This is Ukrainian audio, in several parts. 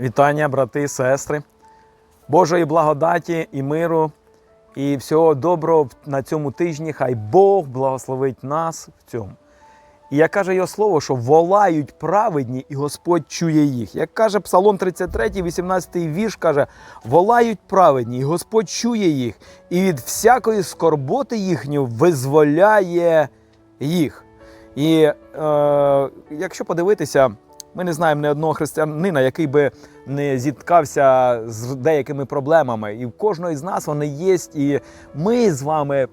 Вітання, брати і сестри, Божої благодаті і миру, і всього доброго на цьому тижні. Хай Бог благословить нас в цьому. І як каже його слово, що волають праведні, і Господь чує їх. Як каже Псалом 33, 18 вірш, каже, волають праведні, і Господь чує їх, і від всякої скорботи їхню визволяє їх. І е, якщо подивитися, ми не знаємо ні одного християнина, який би не зіткався з деякими проблемами. І в кожного з нас вони є, і ми з вами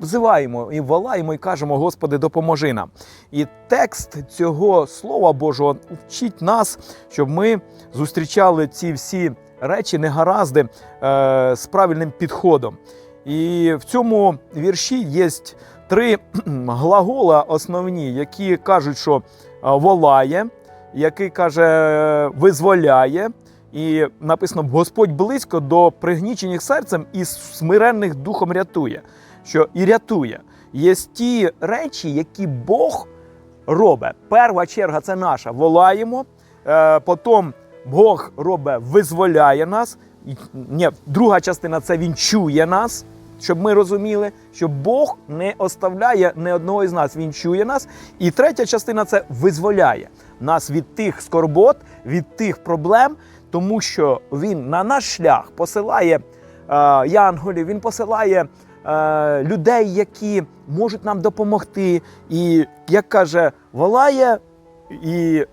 взиваємо і волаємо, і кажемо, Господи, допоможи нам. І текст цього Слова Божого вчить нас, щоб ми зустрічали ці всі речі, негаразди е, з правильним підходом. І в цьому вірші є три глагола основні, які кажуть, що волає, який каже, визволяє. І написано: Господь близько до пригнічених серцем і смиренних духом рятує. Що і рятує. Є ті речі, які Бог робить. Перша черга це наша. Волаємо, е, потім Бог робить, визволяє нас. Ні, друга частина це Він чує нас, щоб ми розуміли, що Бог не оставляє ні одного із нас, Він чує нас. І третя частина це визволяє нас від тих скорбот, від тих проблем, тому що Він на наш шлях посилає е, янголів, Він посилає е, людей, які можуть нам допомогти. І як каже, волає і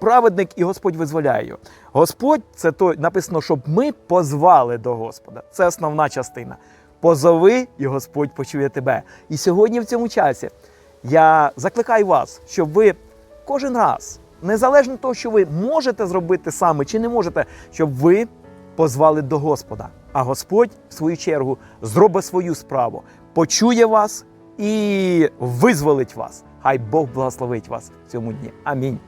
праведник, і Господь визволяє його. Господь це той написано, щоб ми позвали до Господа. Це основна частина. Позови, і Господь почує тебе. І сьогодні в цьому часі я закликаю вас, щоб ви кожен раз, незалежно того, що ви можете зробити саме чи не можете, щоб ви позвали до Господа. А Господь, в свою чергу, зробить свою справу, почує вас і визволить вас. Хай Бог благословить вас в цьому дні. Амінь.